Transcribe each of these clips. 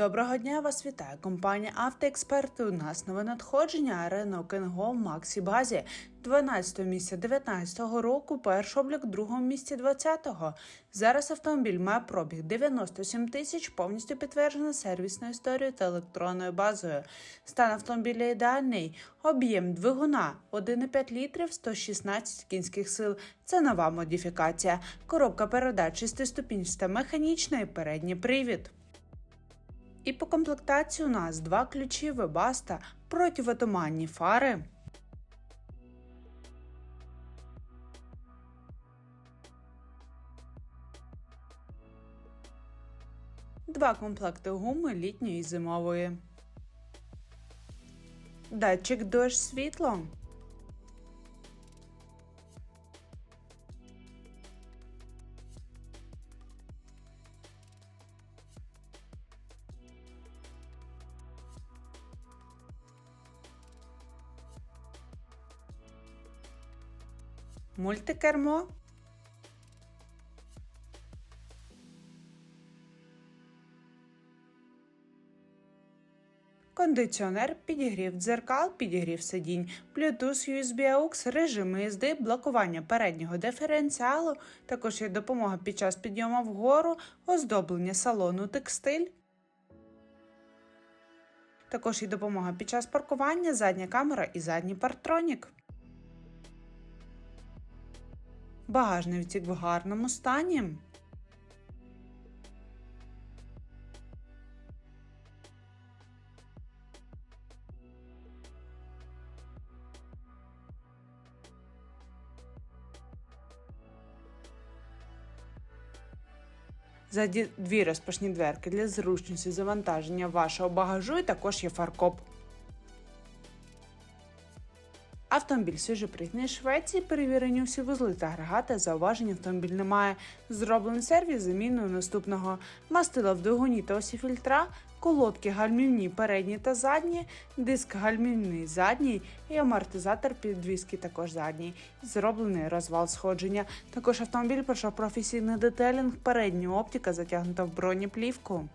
Доброго дня вас вітає компанія Автоексперти. У нас нове надходження Renault Kangoo Maxi базі 12 місця 19-го року, перший облік другому місці 20-го. Зараз автомобіль має пробіг 97 тисяч, повністю підтверджено сервісною історією та електронною базою. Стан автомобіля ідеальний, об'єм двигуна 1,5 літрів 116 кінських сил. Це нова модифікація. Коробка передач шестиступінчаста механічна і передній привід. І по комплектації у нас два ключі Webaста, противотуманні фари. Два комплекти гуми літньої і зимової. Датчик дощ світло. Мультикермо. Кондиціонер, підігрів дзеркал, підігрів сидінь, Bluetooth, USB AUX, режими їзди, блокування переднього диференціалу, також є допомога під час підйому вгору, оздоблення салону текстиль. Також є допомога під час паркування, задня камера і задній партронік. Багажний відсік в гарному стані. Ззаді дві розпашні дверки для зручності завантаження вашого багажу і також є фаркоп. Автомобіль свіжопригнаний з Швеції, перевірені усі вузли та агрегати, зауважень автомобіль немає. Зроблений сервіс заміною наступного мастила в двигуні та осі фільтра, колодки гальмівні передні та задні, диск гальмівний задній і амортизатор підвіски також задній. Зроблений розвал сходження. Також автомобіль пройшов професійний детелінг, передня оптика затягнута в бронеплівку.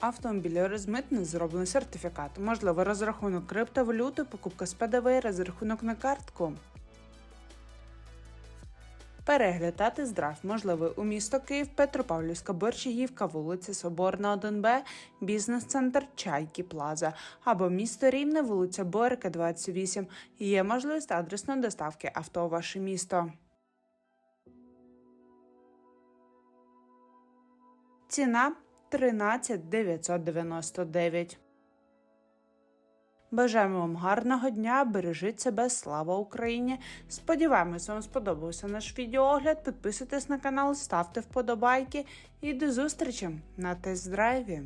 Автомобіль розмитний зроблений сертифікат. Можливо, розрахунок криптовалюти, покупка з ПДВ, розрахунок на картку. Перегляд та тест-драйв можливий у місто Київ, Петропавлівська, Борщагівка, вулиця Соборна, 1Б, бізнес-центр Чайки Плаза або місто Рівне, вулиця Борика, 28. Є можливість адресної доставки авто у ваше місто. Ціна 13 999. Бажаємо вам гарного дня, бережіть себе, слава Україні! Сподіваємося, вам сподобався наш відеоогляд. Підписуйтесь на канал, ставте вподобайки і до зустрічі на тест-драйві!